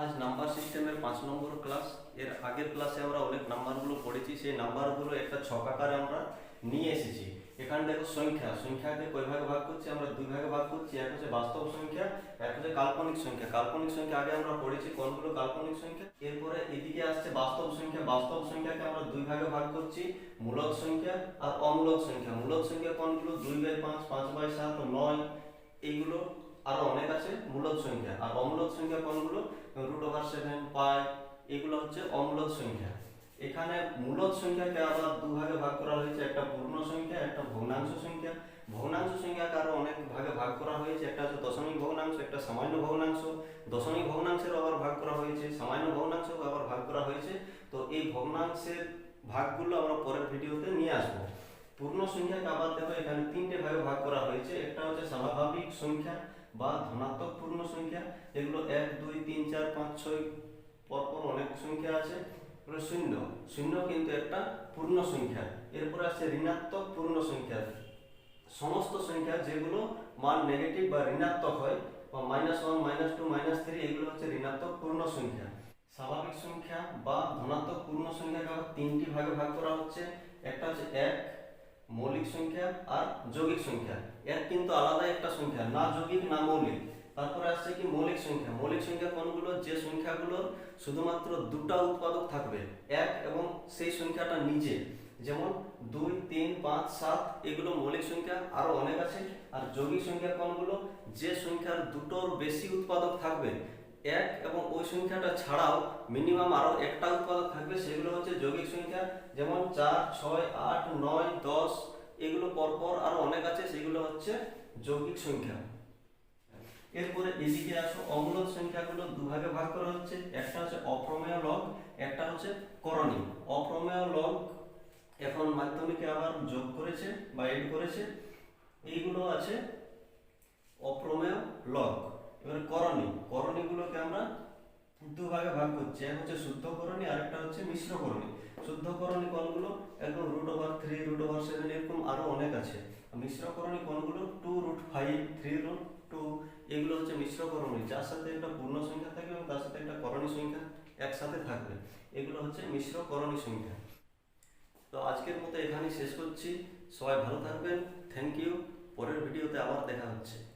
আজ নাম্বার সিস্টেমের পাঁচ নম্বর ক্লাস এর আগের ক্লাসে আমরা অনেক নাম্বারগুলো পড়েছি, সেই নাম্বারগুলো একটা ছকাকারে আমরা নিয়ে এসেছি। এখানে দেখো সংখ্যা সংখ্যাকে কয় ভাগে ভাগ করছি? আমরা দুই ভাগে ভাগ করছি, এক হচ্ছে বাস্তব সংখ্যা, এক হচ্ছে কাল্পনিক সংখ্যা। কাল্পনিক সংখ্যা আগে আমরা পড়েছি, কোনগুলো কাল্পনিক সংখ্যা? এরপরে এদিকে আসছে বাস্তব সংখ্যা। বাস্তব সংখ্যাকে আমরা দুই ভাগে ভাগ করছি, মূলক সংখ্যা আর অমূলক সংখ্যা। মূলক সংখ্যা কোনগুলো? দুই বাই পাঁচ পাঁচ বাই সাত, নয়, এইগুলো আরও অনেক আছে, মূলক সংখ্যা। আর অমূলক সংখ্যা কোনগুলো? রুট ওভার সেভেন পাই এগুলো হচ্ছে অমূলক সংখ্যা। এখানে মূলক সংখ্যাকে আবার দুভাগে ভাগ করা হয়েছে, একটা পূর্ণ সংখ্যা, একটা ভগ্নাংশ সংখ্যা। ভগ্নাংশ সংখ্যাকে আরও অনেক ভাগে ভাগ করা হয়েছে, একটা হচ্ছে দশমিক ভগ্নাংশ, একটা সামান্য ভগ্নাংশ। দশমিক ভগ্নাংশের আবার ভাগ করা হয়েছে, সামান্য ভগ্নাংশকে আবার ভাগ করা হয়েছে। তো এই ভগ্নাংশের ভাগগুলো আমরা পরের ভিডিওতে নিয়ে আসব। পূর্ণ সংখ্যাকে আবার দেখো, এখানে তিনটে ভাগে ভাগ করা হয়েছে, একটা হচ্ছে স্বাভাবিক সংখ্যা বা ধনাত্মক পূর্ণ সংখ্যা, এগুলো এক, দুই, তিন, চার, পাঁচ, ছয়, পরপর অনেক সংখ্যা আছে। শূন্য। শূন্য কিন্তু একটা পূর্ণ সংখ্যা। এরপরে আছে ঋণাত্মক পূর্ণ সংখ্যা। সমস্ত সংখ্যা যেগুলো মান নেগেটিভ বা ঋণাত্মক হয়, বা minus one minus two minus three এগুলো হচ্ছে ঋণাত্মক পূর্ণ সংখ্যা। স্বাভাবিক সংখ্যা বা ধনাত্মক পূর্ণ সংখ্যাকে তিনটি ভাগে ভাগ করা হচ্ছে। একটা হচ্ছে এক মৌলিক সংখ্যা আর যৌগিক সংখ্যা। এক কিন্তু আলাদা একটা সংখ্যা, না যৌগিক, না মৌলিক। তারপরে আসছে কি মৌলিক সংখ্যা। মৌলিক সংখ্যা কোনগুলো? যে সংখ্যাগুলো শুধুমাত্র দুটা উৎপাদক থাকবে, এক এবং সেই সংখ্যাটা নিজে। যেমন দুই, তিন, পাঁচ, সাত, এগুলো মৌলিক সংখ্যা আরও অনেক আছে। আর যৌগিক সংখ্যা কোনগুলো? যে সংখ্যার দুটোর বেশি উৎপাদক থাকবে এক এবং ওই সংখ্যাটা ছাড়াও মিনিমাম আরও একটা উৎপাদক থাকবে, সেগুলো হচ্ছে যৌগিক সংখ্যা, যেমন চার, ছয়, আট, নয়, দশ, এগুলো পরপর আরও অনেক আছে, সেগুলো হচ্ছে যৌগিক সংখ্যা। এরপরে এদিকে আসো, অমূলক সংখ্যাগুলো দুভাগে ভাগ করা হচ্ছে, একটা হচ্ছে অপ্রমেয় লগ, একটা হচ্ছে করণীয় অপ্রমেয় লগ এখন মাধ্যমিকে আবার যোগ করেছে বা এড করেছে, এইগুলো আছে অপ্রমেয় লগ। এবারে করণী। করণীগুলোকে আমরা দুভাগে ভাগ করছি। এক হচ্ছে শুদ্ধ করণী আর একটা হচ্ছে মিশ্র করণী। শুদ্ধ করণী কোনগুলো? একদম root over three root over seven এরকম আরও অনেক আছে। আর মিশ্র করণী কোনগুলো? Two root five three root two এগুলো হচ্ছে মিশ্র করণী। যার সাথে একটা পূর্ণ সংখ্যা থাকবে এবং তার সাথে একটা করণী সংখ্যা একসাথে থাকবে। এগুলো হচ্ছে মিশ্র করণী সংখ্যা। তো আজকের মতো এখানেই শেষ করছি। সবাই ভালো থাকবেন। থ্যাংক ইউ পরের ভিডিওতে আবার দেখা হচ্ছে।